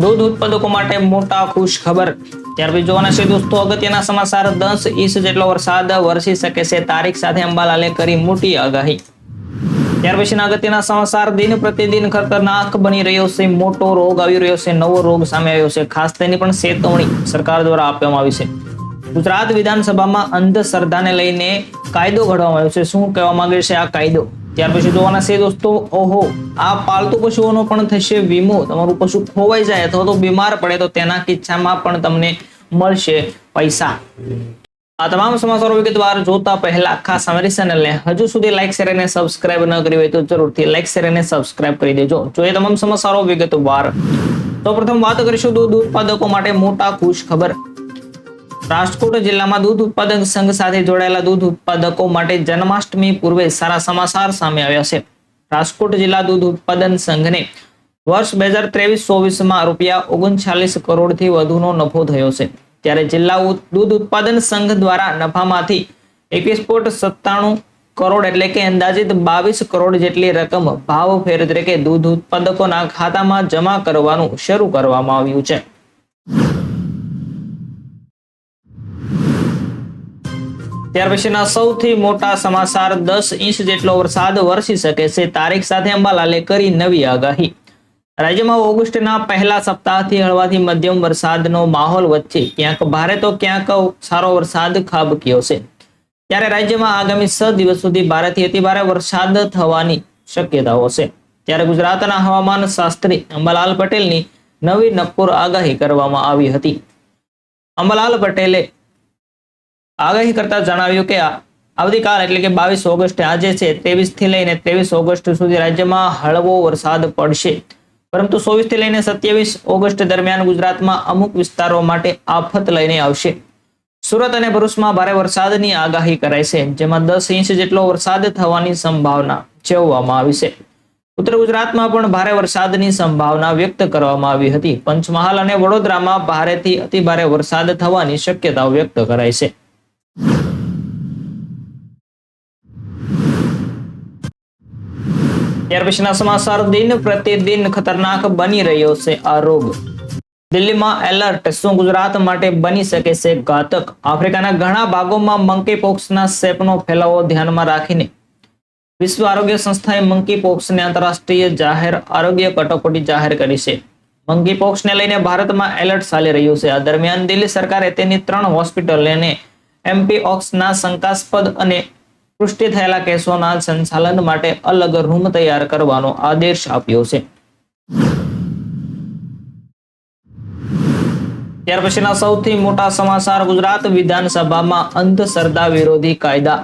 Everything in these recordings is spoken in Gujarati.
દૂધ ઉત્પાદકો માટે મોટા ખુશ ખબર. ત્યાર પછી જોવાના છે દોસ્તો, અગત્યના સમાચાર. દસ ઇંચ જેટલો વરસાદ વરસી શકે છે. તારીખ સાથે અંબાલાલે કરી મોટી આગાહી. ત્યાર પછી અગત્યના સમાચાર. દિન પ્રતિદિન ખતરનાક બની રહ્યો છે. મોટો રોગ આવી રહ્યો છે. નવો રોગ સામે આવ્યો છે. ખાસ તેની પણ ચેતવણી સરકાર દ્વારા આપવામાં આવી છે. ગુજરાત વિધાનસભામાં અંધશ્રદ્ધાને લઈને કાયદો ઘડવામાં આવ્યો છે. શું કહેવા માંગે છે આ કાયદો? ત્યાર પછી જોવાના છે દોસ્તો, ઓહો, આ પાલતુ પશુઓનો પણ થશે વીમો. તમારું પશુ ખોવાઈ જાય અથવા તો બીમાર પડે તો તેના કિસ્સામાં પણ તમને મળશે પૈસા. આ તમામ સમાચારો વિગતવાર જોતા પહેલા ખાસ અમારી ચેનલને હજુ સુધી લાઈક શેર અને સબસ્ક્રાઇબ ન કરી હોય તો જરૂરથી લાઈક શેર અને સબસ્ક્રાઇબ કરી દેજો. જો એ તમામ સમાચારો વિગતવાર તો પ્રથમ વાત કરીશું દૂધ ઉત્પાદકો માટે મોટા ખુશ ખબર રાજકોટ જિલ્લામાં દૂધ ઉત્પાદક સંઘ સાથે જોડાયેલા દૂધ ઉત્પાદકો માટે જન્માષ્ટમી પૂર્વે સારા સમાચાર સામે આવ્યા છે. રાજકોટ જિલ્લા દૂધ ઉત્પાદન સંઘને વર્ષ બે હજાર ત્રેવીસ ચોવીસમાં રૂપિયા ઓગણચાલીસ કરોડથી વધુનો નફો થયો છે. ત્યારે જિલ્લા દૂધ ઉત્પાદન સંઘ દ્વારા નફામાંથી એકવીસ સત્તાણું કરોડ એટલે કે અંદાજિત બાવીસ કરોડ જેટલી રકમ ભાવ ફેર તરીકે દૂધ ઉત્પાદકોના ખાતામાં જમા કરવાનું શરૂ કરવામાં આવ્યું છે. ત્યાર પછીના સૌથી મોટા સમાચાર દસ ઇંચ જેટલો વરસાદ વરસી શકે છે, તારીખ સાથે અંબાલાલે કરી નવી આગાહી. રાજ્યમાં ઓગસ્ટના પહેલા સપ્તાહથી હળવાથી મધ્યમ વરસાદનો માહોલ વચ્ચે ક્યાંક ભારે તો ક્યાંક સારો વરસાદ ખાબક્યો છે. ત્યારે રાજ્યમાં આગામી છ દિવસ સુધી ભારેથી અતિભારે વરસાદ થવાની શક્યતાઓ છે. ત્યારે ગુજરાતના હવામાન શાસ્ત્રી અંબાલાલ પટેલની નવી નક્કોર આગાહી કરવામાં આવી હતી. અંબાલાલ પટેલે આગાહી કરતા જણાવ્યું કે આવતીકાલ એટલે કે બાવીસ ઓગસ્ટ આજે છે ત્રેવીસથી લઈને ત્રેવીસ ઓગસ્ટ સુધી રાજ્યમાં હળવો વરસાદ પડશે. પરંતુ ચોવીસથી લઈને સત્યાવીસ ઓગસ્ટ દરમિયાન ગુજરાતમાં અમુક વિસ્તારો માટે આફત લઈને આવશે. સુરત અને ભરૂચમાં ભારે વરસાદની આગાહી કરાઈ છે, જેમાં દસ ઇંચ જેટલો વરસાદ થવાની સંભાવના ચેવવામાં આવી છે. ઉત્તર ગુજરાતમાં પણ ભારે વરસાદની સંભાવના વ્યક્ત કરવામાં આવી હતી. પંચમહાલ અને વડોદરામાં ભારેથી અતિભારે વરસાદ થવાની શક્યતાઓ વ્યક્ત કરાઈ છે. ત્યાર પછીના સમાચાર. દિન પ્રતિદિન ખતરનાક બની રહ્યો છે આ રોગ. દિલ્હીમાં એલર્ટ. શું ગુજરાત માટે બની શકે છે ઘાતક? આફ્રિકાના ઘણા ભાગોમાં મંકી પોક્સના સેપનો ફેલાવો ધ્યાનમાં રાખીને. વિશ્વ આરોગ્ય સંસ્થાએ મંકી પોક્સને આંતરરાષ્ટ્રીય જાહેર આરોગ્ય કટોકટી જાહેર કરી છે. મંકી પોક્સને લઈને ભારતમાં એલર્ટ ચાલી રહ્યું છે. આ દરમિયાન દિલ્હી સરકારે તેની ત્રણ હોસ્પિટલોને એમપી ઓક્સના શંકાસ્પદ અને પુષ્ટિ થયેલા કેસોના સંચાલન માટે અલગ રૂમ તૈયાર કરવાનો આદેશ આપ્યો છે. ત્યાર પછીના સૌથી મોટા સમાચાર ગુજરાત વિધાનસભામાં અંધશ્રદ્ધા વિરોધી કાયદા.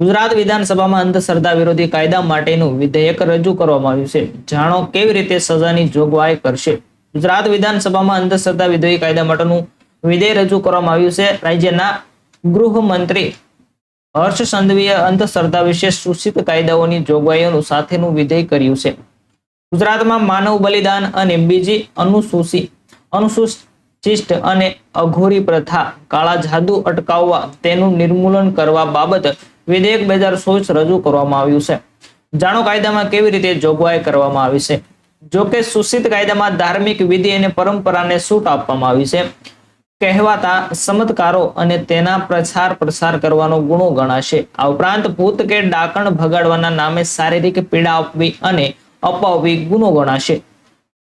ગુજરાત વિધાનસભામાં અંધશ્રદ્ધા વિરોધી કાયદા માટેનું વિધેયક રજૂ કરવામાં આવ્યું છે. જાણો કેવી રીતે સજાની જોગવાઈ કરશે? ગુજરાત વિધાનસભામાં અંધશ્રદ્ધા વિરોધી કાયદા માટેનું વિધેય રજૂ કરવામાં આવ્યું છે. રાજ્યના ગૃહમંત્રી હર્ષ સંઘવીએ અંધશ્રદ્ધા વિશે સૂચિત કાયદાઓની જોગવાઈઓનું સાથેનું વિધેય કર્યું છે. ગુજરાતમાં માનવ બલિદાન અને બીજી અનુસૂચિ, અનુસૂચિષ્ટ અને અઘોરી પ્રથા કાળા જાદુ અટકાવવા તેનું નિર્મૂલન કરવા બાબત વિધેયક બે હજાર રજૂ કરવામાં આવ્યું છે. જાણો કાયદામાં કેવી રીતે જોગવાઈ કરવામાં આવી છે? જોકે સૂચિત કાયદામાં ધાર્મિક વિધિ અને પરંપરાને છૂટ આપવામાં આવી છે. કહેવાતા ચમત્કારો અને તેના પ્રચાર પ્રસાર કરવાનો ગુણો ગણાશે. આ ઉપરાંત ભૂત કે ડાકણ ભગાડવાના નામે શારીરિક પીડા આપવી અને અપાવવી ગુનો ગણાશે.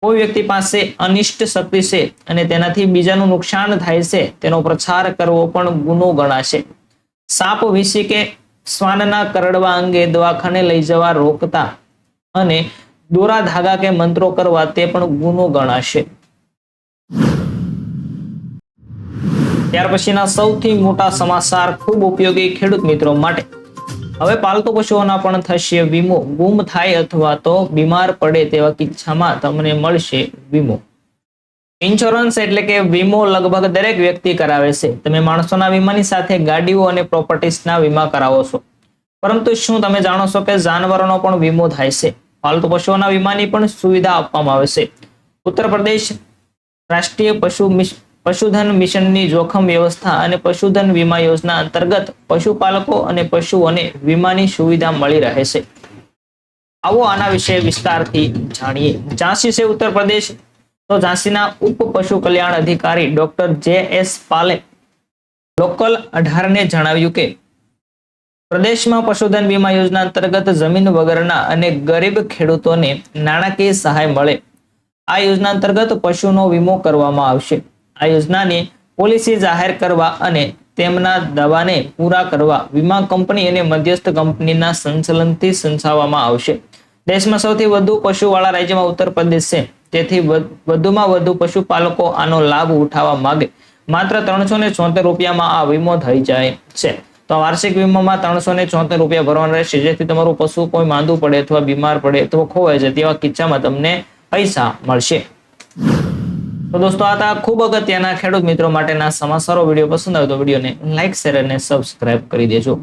કોઈ વ્યક્તિ પાસે અનિષ્ટ શક્તિ છે અને તેનાથી બીજાનું નુકસાન થાય છે, તેનો પ્રચાર કરવો પણ ગુનો ગણાશે. સાપ વિશે કે શ્વાનના કરડવા અંગે દવાખાને લઈ જવા રોકતા અને દોરા ધાગા કે મંત્રો કરવા તે પણ ગુનો ગણાશે. ત્યાર પછીના સૌથી મોટા સમાચાર ખૂબ ઉપયોગી ખેડૂત મિત્રો માટે. હવે પાલતુ પશુઓના પણ થશે વીમો. ગુમ થાય અથવા તો બીમાર પડે તેવા કિસ્સામાં તમને મળશે વીમો. ઇન્સ્યોરન્સ એટલે કે વીમો લગભગ દરેક વ્યક્તિ કરાવે છે. તમે માણસોના વીમાની સાથે ગાડીઓ અને પ્રોપર્ટીઝના વીમા કરાવો છો. પરંતુ શું તમે જાણો છો કે જાનવરોનો પણ વીમો થાય છે? પાલતુ પશુઓના વીમાની પણ સુવિધા આપવામાં આવે છે. ઉત્તર પ્રદેશ રાષ્ટ્રીય પશુ પશુધન મિશનની જોખમ વ્યવસ્થા અને પશુધન વીમા યોજના અંતર્ગત પશુપાલકો અને પશુઓને વીમાની સુવિધા મળી રહે છે. આવો આના વિશે વિસ્તારથી જાણીએ. ઝાંસી છે ઉત્તર પ્રદેશ. તો ઝાંસીના ઉપ પશુ કલ્યાણ અધિકારી ડોક્ટર જે એસ પાલે લોકલ અઢારને જણાવ્યું કે, પ્રદેશમાં પશુધન વીમા યોજના અંતર્ગત જમીન વગરના અને ગરીબ ખેડૂતોને નાણાકીય સહાય મળે. આ યોજના અંતર્ગત પશુનો વીમો કરવામાં આવશે. આ યોજનાની પોલિસી જાહેર કરવા અને તેમના દાવાને પૂરા કરવા વીમા કંપની અને મધ્યસ્થ કંપનીના સંચાલનથી સંચાવવામાં આવશે. દેશમાં સૌથી વધુ પશુવાળા રાજ્યમાં ઉત્તર પ્રદેશ છે તેથી વધુમાં વધુ પશુપાલકો આનો લાભ ઉઠાવવા માંગે. માત્ર ત્રણસો ને રૂપિયામાં આ વીમો થઈ જાય છે. તો વાર્ષિક વીમામાં ત્રણસો ને ચોતેર રૂપિયા ભરવાના રહેશે. જેથી તમારું પશુ કોઈ માંદું પડે અથવા બીમાર પડે અથવા ખોવાય છે તેવા કિસ્સામાં તમને પૈસા મળશે. તો દોસ્તો, આ હતા ખૂબ અગત્યના ખેડૂત મિત્રો માટેના સમાચારો. વીડિયો પસંદ આવે તો વિડીયોને લાઈક, શેર અને સબસ્ક્રાઇબ કરી દેજો.